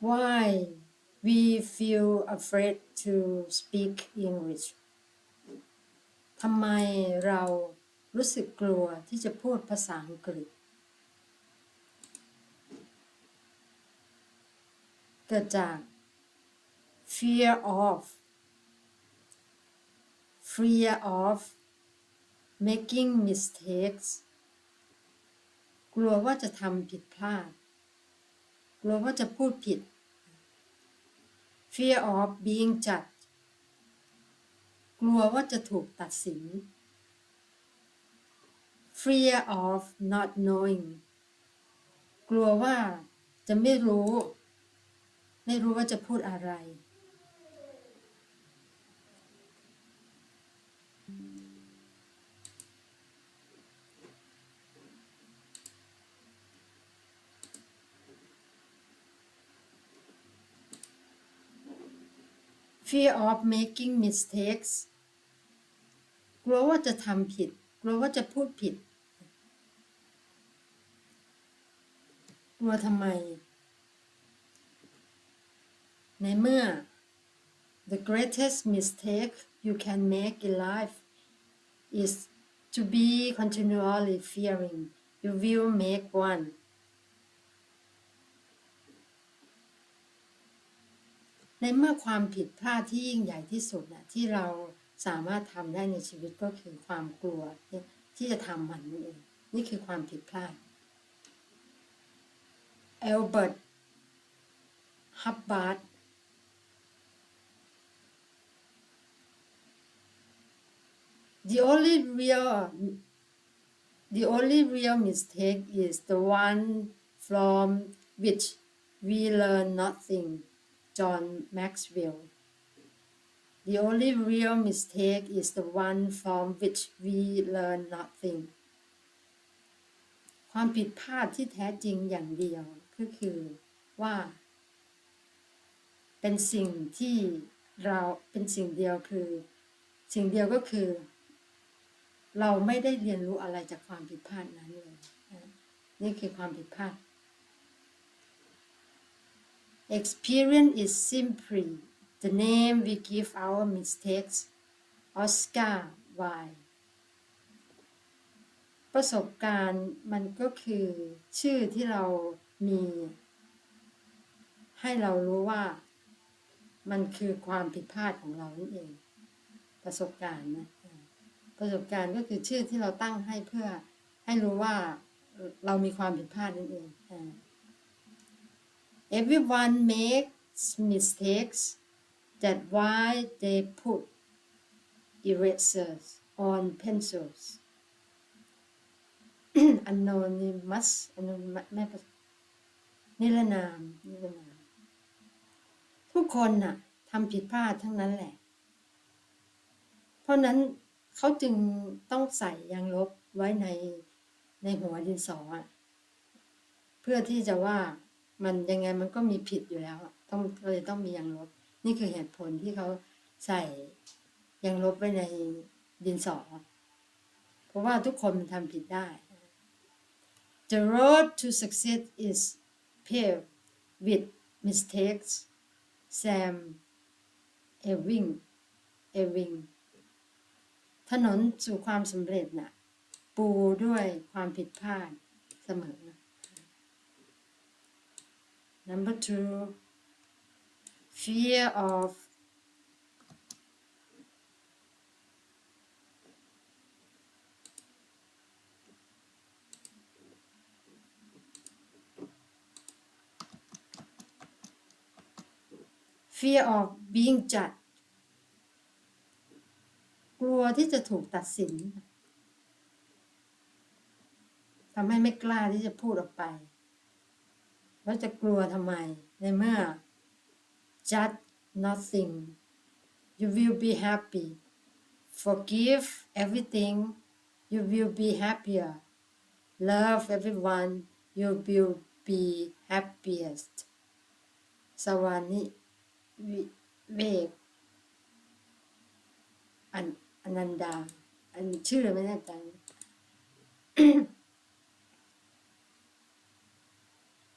why we feel afraid to speak English ทำไมเรารู้สึกกลัวที่จะพูดภาษาอังกฤษ เกิดจาก fear of fear of making mistakes กลัวว่าจะทำผิดพลาด กลัวว่าจะพูดผิด fear of being judged กลัวว่าจะถูกตัดสิน fear of not knowing กลัวว่าจะไม่รู้ ไม่รู้ว่าจะพูดอะไร fear of making mistakes กลัวว่าจะทำผิด กลัวว่าจะพูดผิด กลัวทำไม ในเมื่อ the greatest mistake you can make in life is to be continually fearing you will make one ในเมื่อความผิดพลาดที่ยิ่งใหญ่ที่สุดนะที่เราสามารถทำได้ในชีวิตก็คือความกลัวที่จะทำมันนั่เองนี่คือความผิดพลาดเอลเบิร์ตฮับบาร์ด The only real the only real mistake is the one from which we learn nothing. John Maxwell. The only real mistake is the one from which we learn nothing. ความผิดพลาดที่แท้จริงอย่างเดียวก็คือว่า เป็นสิ่งที่เราเป็นสิ่งเดียวคือ สิ่งเดียวก็คือ เราไม่ได้เรียนรู้อะไรจากความผิดพลาดนั้นเลยนี่คือความผิดพลาด Experience is simply the name we give our mistakes. Oscar Wilde ประสบการณ์มันก็คือชื่อที่เรามี ให้เรารู้ว่า มันคือความผิดพลาดของเรานั่นเอง ประสบการณ์นะประสบการณ์ก็คือชื่อที่เราตั้งให้เพื่อให้รู้ว่าเรามีความผิดพลาดนั่นเอง Everyone makes mistakes. That's why they put erasers on pencils. Anonymous ไม่นิรนามนิรนาม ทุกคนน่ะทำผิดพลาดทั้งนั้นแหละ เพราะนั้นเขาจึงต้องใส่ยางลบไว้ในในหัวดินสออะเพื่อที่จะว่า มันยังไงมันก็มีผิดอยู่แล้ว ต้องเลยต้องมียางลบ นี่คือเหตุผลที่เขาใส่ยางลบไว้ในดินสอ เพราะว่าทุกคนมันทำผิดได้ The road to success is paved with mistakes Sam Ewing Ewing ถนนสู่ความสำเร็จนะ่ะ ปูด้วยความผิดพลาดเสมอ Number two, fear of fear of being judged กลัวที่จะถูกตัดสินทำให้ไม่กล้าที่จะพูดออกไป ว่าจะกลัวทำไม ในเมื่อ judge nothing you will be happy forgive everything you will be happier love everyone you will be happiest สวานิเวกอันอนันดา อันชื่อไม่แน่ใจ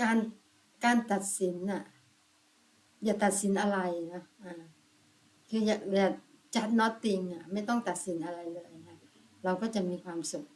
การการตัดสินน่ะ อย่าตัดสินอะไรนะอ่าคืออย่าอย่าจัด nothing อะ ไม่ต้องตัดสินอะไรเลยนะเราก็จะมีความสุข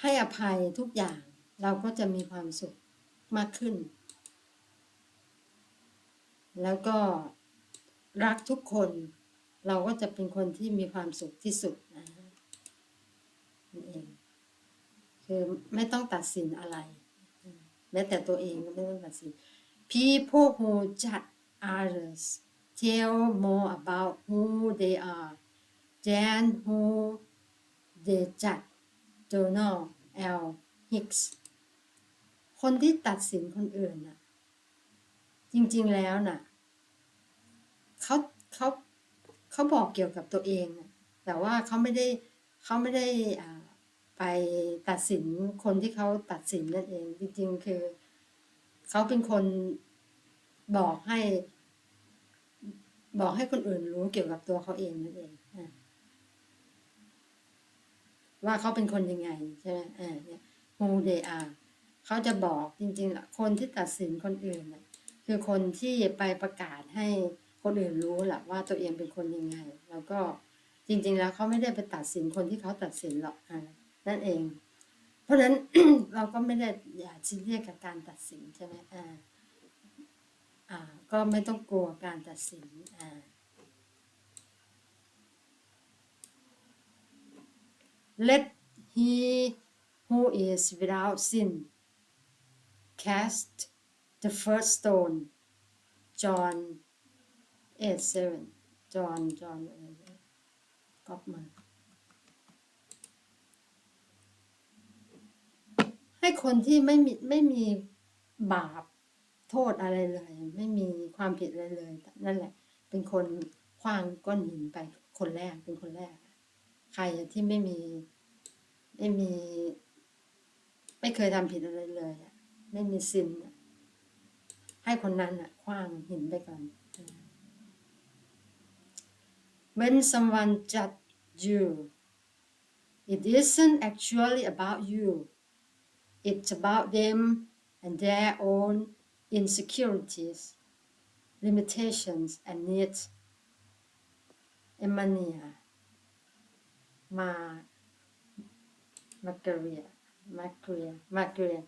ให้อภัยทุกอย่างเราก็จะมีความสุขมากขึ้น แล้วก็รักทุกคน เราก็จะเป็นคนที่มีความสุขที่สุดนะนั่เองคือไม่ต้องตัดสินอะไร แม้แต่ตัวเองก็ไม่ต้องตัดสิน people who judge others tell more about who they are than who they judge Donald L. Hicks คนที่ตัดสินคนอื่นน่ะ จริงๆแล้วน่ะเขาเขาเขาบอกเกี่ยวกับตัวเองน่ะแต่ว่าเขาไม่ได้เขาไม่ได้อ่า ไปตัดสินคนที่เขาตัดสินนั่นเอง จริงๆคือเขาเป็นคนบอกให้ บอกให้คนอื่นรู้เกี่ยวกับตัวเขาเองนั่นเองว่าเขาเป็นคนยังไงใช่ไหมอ่าเนี่ย who they are เขาจะบอกจริงๆคนที่ตัดสินคนอื่นน่ะคือคนที่ไปประกาศให้คนอื่นรู้แหละว่าตัวเองเป็นคนยังไง แล้วก็จริง ๆ แล้วเขาไม่ได้ไปตัดสินคนที่เขาตัดสินหรอกอ่า นั่นเอง เพราะฉะนั้นเราก็ไม่ได้อย่าซีเรียสกับการตัดสินใช่ไหมอ่าอ่าก็ไม่ต้องกลัวการตัดสินอ่า let he who is without sin cast the first stone John 8 7 John John ก๊อปมา ให้คนที่ไม่มีไม่มีบาปโทษอะไรเลย ไม่มีความผิดอะไรเลย นั่นแหละ เป็นคนคว้างก้อนหินไปคนแรกเป็นคนแรก ใครที่ไม่มีไม่มี ไม่เคยทำผิดอะไรเลยไม่มีซินให้คนนั้นอะคว้างหินไปก่อน When someone judge you it isn't actually about you it's about them and their own insecurities limitations and needs Emania มามาเกเรียมาเกรียมาเกรีย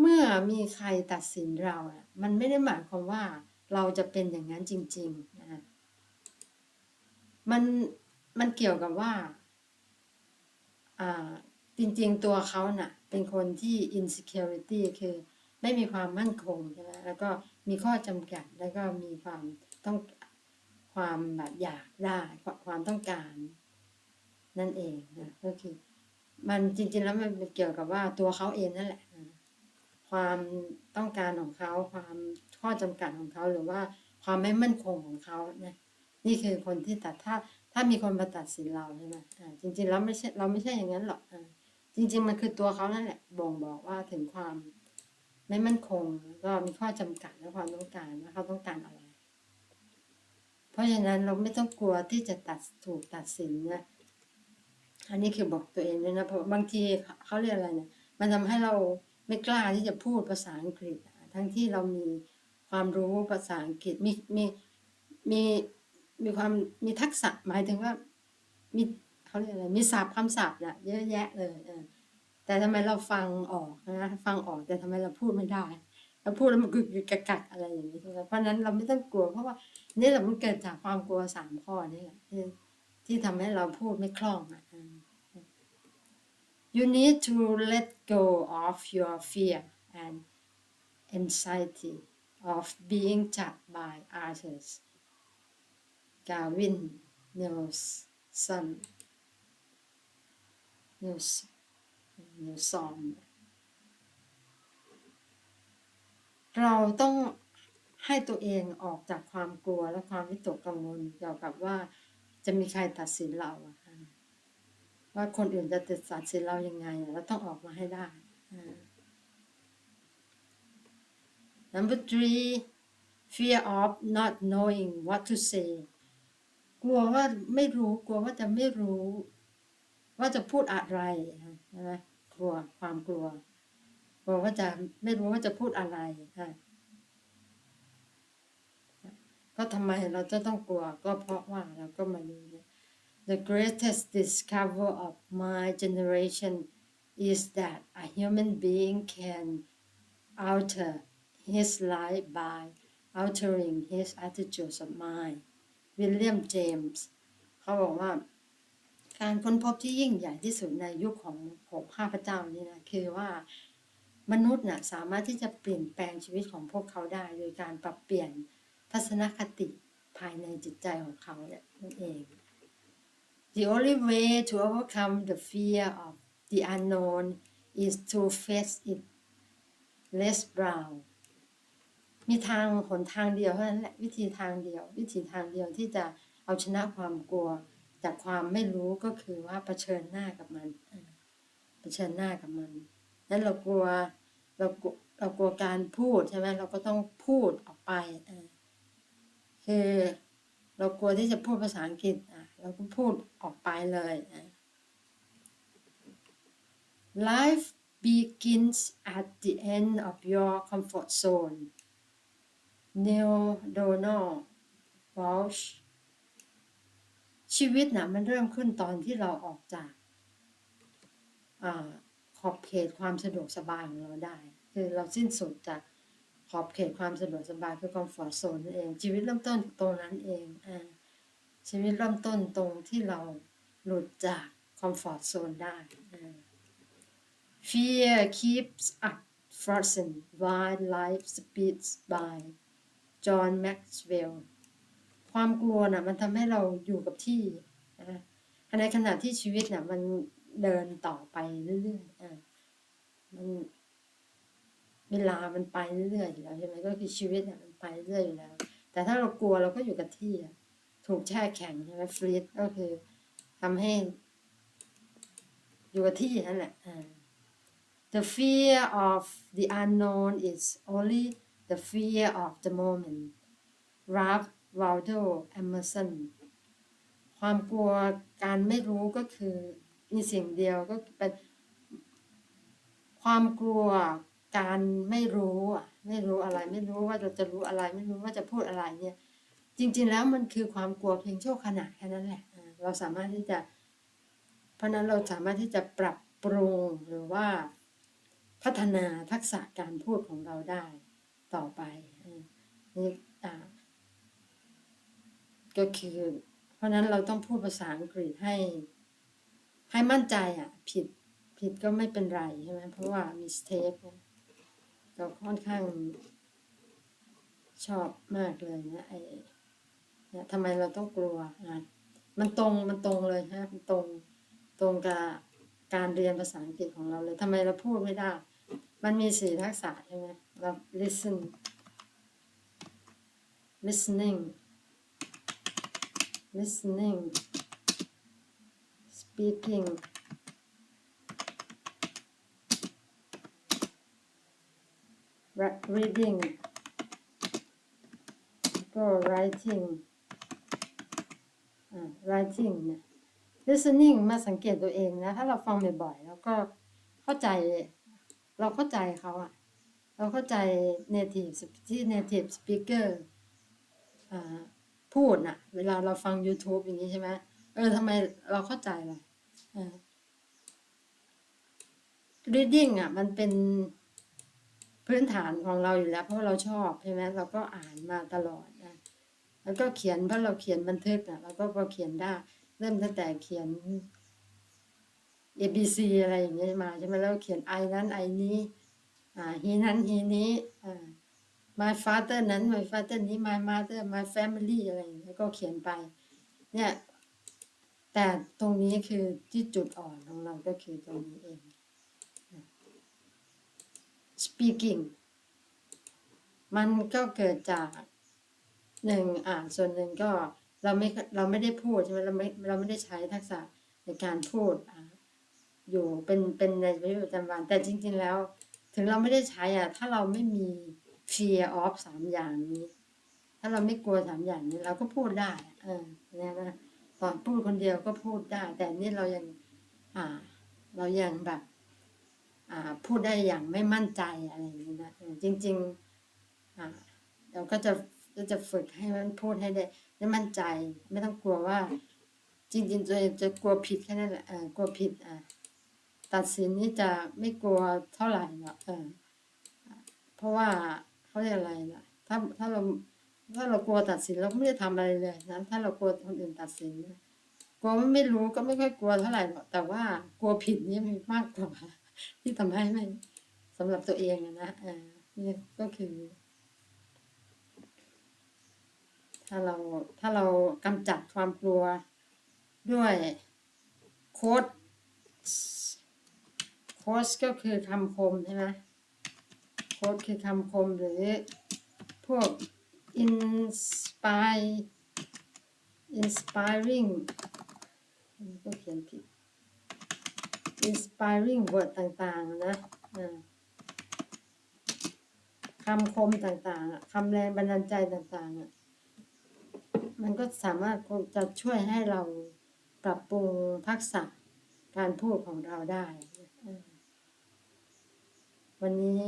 เมื่อมีใครตัดสินเราอะมันไม่ได้หมายความว่าเราจะเป็นอย่างนั้นจริงๆนะฮะมันมันเกี่ยวกับว่าอ่า จริงๆตัวเขาน่ะ เป็นคนที่ insecurity คือไม่มีความมั่นคงใช่ไหมแล้วก็มีข้อจำกัด แล้วก็มีความต้องความแบบอยากได้ความต้องการ นั่นเองนะก็คือ มันจริง ๆ แล้วมันเกี่ยวกับว่าตัวเขาเองนั่นแหละความต้องการของเขาความข้อจำกัดของเขาหรือว่าความไม่มั่นคงของเขาเนี่ยนี่คือคนที่ตัดถ้าถ้ามีคนมาตัดสินเราใช่ไหมจริง ๆ แล้วไม่ใช่เราไม่ใช่อย่างนั้นหรอกอ่า จริง ๆ มันคือตัวเขานั่นแหละบ่งบอกว่าถึงความไม่มั่นคงแล้วก็มีข้อจำกัดและความต้องการว่าเขาต้องการอะไร เพราะฉะนั้นเราไม่ต้องกลัวที่จะตัดถูกตัดสินนะอันนี้คือบอกตัวเองด้วยนะเพราะบางทีเขาเรียกอะไรเนี่ยมันทำให้เราไม่กล้าที่จะพูดภาษาอังกฤษ ทั้งที่เรามีความรู้ภาษาอังกฤษมีมีมีมีความมีทักษะหมายถึงว่ามี เขาเรียกอะไรมีศัพท์คำศัพท์น่ะเยอะแยะเลยเออแต่ทำไมเราฟังออกนะฟังออกแต่ทำไมเราพูดไม่ได้เราพูดแล้วมันกึกกึกกักกักอะไรอย่างนี้ใช่ไหมเพราะนั้นเราไม่ต้องกลัวเพราะว่านี่แหละมันเกิดจากความกลัวสามข้อนี่แหละที่ที่ทำให้เราพูดไม่คล่องอะ you need to let go of your fear and anxiety of being judged by others Gavin Nelson Nelson Nelson เราต้องให้ตัวเองออกจากความกลัวและความวิตกกังวลเกี่ยวกับว่าจะมีใครตัดสินเราอะว่าคนอื่นจะตัดสินเรายังไงเราต้องออกมาให้ได้ Number three fear of not knowing what to say กลัวว่าไม่รู้กลัวว่าจะไม่รู้ ว่าจะพูดอะไรใช่ไหมกลัวความกลัวกลัวว่าจะไม่รู้ว่าจะพูดอะไรค่ะราะทำไมเราจะต้องกลัวก็เพราะว่าเราก็มาดู The greatest discovery of my generation is that a human being can alter his life by altering his attitudes of mind วิลเลียมเจมส์เขาบอกว่า การค้นพบที่ยิ่งใหญ่ที่สุดในยุคของหกข้าพเจ้านี่นะคือว่ามนุษย์น่ะสามารถที่จะเปลี่ยนแปลงชีวิตของพวกเขาได้ โดยการปรับเปลี่ยนทัศนคติภายในจิตใจของเขาเนี่ยนั่นเอง The only way to overcome the fear of the unknown is to face it less brown มีทางหนทางเดียวเท่านั้นแหละวิธีทางเดียว วิธีทางเดียวที่จะเอาชนะความกลัว จากความไม่รู้ก็คือว่าเผชิญหน้ากับมันอ่าเผชิญหน้ากับมันนั้นเรากลัวเรากลัวเรากลัวการพูดใช่ไหมเราก็ต้องพูดออกไปอ่าคือเรากลัวที่จะพูดภาษาอังกฤษอะเราก็พูดออกไปเลยอะ Life begins at the end of your comfort zone Neil Donald Walsh ชีวิตนะมันเริ่มขึ้นตอนที่เราออกจากอขอบเขตความสะดวกสบายของเราได้ คือเราสิ้นสุดจากขอบเขตความสะดวกสบายคือ comfort zone นั่นเอง ชีวิตเริ่มต้นตรงนั้นเองอชีวิตเริ่มต้นตรงที่เราหลุดจาก comfort zone ได้ Fear keeps us frozen while life speeds by John Maxwell ความกลัวน่ะมันทำให้เราอยู่กับที่นะในขณะที่ชีวิตน่ะมันเดินต่อไปเรื่อยๆอะมันเวลามันไปเรื่อยๆอยู่แล้วใช่ไหมก็คือชีวิตน่ะมันไปเรื่อยอยู่แล้ว แต่ถ้าเรากลัวเราก็อยู่กับที่ถูกแช่แข็งใช่ไหมฟรีดก็คือทำให้ อยู่กับที่นั่นแหละ The fear of the unknown is only the fear of the moment. Ralph Waldo Emerson ความกลัวการไม่รู้ก็คือมีสิ่งเดียวก็เป็นความกลัวการไม่รู้อะไม่รู้อะไร ไม่รู้ว่าเราจะรู้อะไร ไม่รู้ว่าจะพูดอะไรเนี่ย จริง ๆ แล้วมันคือความกลัวเพียงชั่วขณะแค่นั้นแหละเราสามารถที่จะ เพราะนั้นเราสามารถที่จะปรับปรุงหรือว่าพัฒนาทักษะการพูดของเราได้ต่อไปอ่านี่อ่า ก็คือ เพราะนั้นเราต้องพูดภาษาอังกฤษให้ ให้มั่นใจอะ ผิดผิดก็ไม่เป็นไรใช่ไหมเพราะว่า mistake เนี่ยเราค่อนข้างชอบมากเลยนะไอเนี่ยทำไมเราต้องกลัวอะมันตรงมันตรงเลยฮะมันตรงตรงกับการเรียนภาษาอังกฤษของเราเลยทำไมเราพูดไม่ได้ มันมีสี่ทักษะใช่ไหมเรา listen listening listening speaking re- reading ก็ writing อ่า writing เนี่ย listening มาสังเกตตัวเองนะ ถ้าเราฟังบ่อยๆ แล้วก็เข้าใจ เราเข้าใจเขาอะเราเข้าใจ native ที่ native speaker อ่า พูดน่ะ เวลาเราฟัง YouTube อย่างนี้ใช่ไหมเออทำไมเราเข้าใจล่ะอ่า reading อะ มันเป็นพื้นฐานของเราอยู่แล้ว เพราะเราชอบใช่ไหมเราก็อ่านมาตลอดนะแล้วก็เขียนเพราะเราเขียนบันทึกอะเราก็พอเขียนได้ เริ่มตั้งแต่เขียน A B C อะไรอย่างเงี้ยมาใช่ไหมแล้วเขียน I นั้น I นี้ อ่า he นั้น he นี้อ่า my father นั้น my father นี้ my mother my family อะไรอย่างเงี้ยก็เขียนไป เนี่ย แต่ตรงนี้คือที่จุดอ่อนของเราก็คือตรงนี้เอง speaking มันก็เกิดจากหนึ่งอ่าส่วนหนึ่งก็เราไม่เราไม่ได้พูดใช่ไหมเราไม่เราไม่ได้ใช้ทักษะในการพูดอ่าอยู่เป็นเป็นในชีวิตประจำวันแต่จริง ๆ แล้ว ถึงเราไม่ได้ใช้อะถ้าเราไม่มี fear of สามอย่างนี้ ถ้าเราไม่กลัวสามอย่างนี้ เราก็พูดได้ เออนี่ยนะตอนพูดคนเดียวก็พูดได้ แต่นี่เรายัง อ่า เรายังแบบ อ่า พูดได้อย่างไม่มั่นใจอะไรอย่างนี้นะจริง ๆ อ่า เราก็จะก็จะฝึกให้มันพูดให้ได้ได้มั่นใจ ไม่ต้องกลัวว่า จริงๆตัวเองจะกลัวผิดแค่นั้นแหละเออกลัวผิด อะตัดสินนี่จะไม่กลัวเท่าไหร่หรอกเออเพราะว่า เขาเรียกอะไรล่ะถ้าถ้าเราถ้าเรากลัวตัดสินเราก็ไม่ได้ทำอะไรเลยนะถ้าเรากลัวคนอื่นตัดสินนะกลัวไม่รู้ก็ไม่ค่อยกลัวเท่าไหร่หรอกแต่ว่ากลัวผิดนี่มีมากกว่าที่ทำให้ไม่สำหรับตัวเองอะนะเออนี่ก็คือ ถ้าเราถ้าเรากำจัดความกลัวด้วยโค้ดโค้ดก็คือคำคมใช่ไหม โค้ดคือคำคมหรือพวก inspire inspiring ก็เขียนผิด inspiring word ต่างๆ นะคำคมต่างๆคำแรงบันดาลใจต่างๆ มันก็สามารถจะช่วยให้เราปรับปรุงทักษะการพูดของเราได้ วันนี้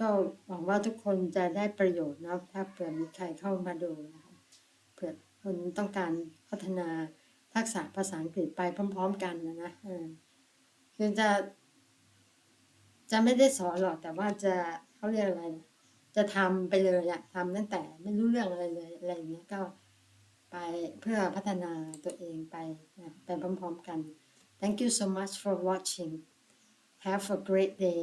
ก็หวังว่าทุกคนจะได้ประโยชน์นะถ้าเผื่อมีใครเข้ามาดูนะคะเผื่อคนต้องการพัฒนาทักษะภาษาอังกฤษไปพร้อม ๆ กันนะนะคือจะ จะไม่ได้สอนหรอกแต่ว่าจะเขาเรียกอะไร จะทำไปเลยอะทำตั้งแต่ไม่รู้เรื่องอะไรเลยอะไรอย่างเงี้ยก็ไปเพื่อพัฒนาตัวเองไปนะไปพร้อม ๆ กัน thank you so much for watching have a great day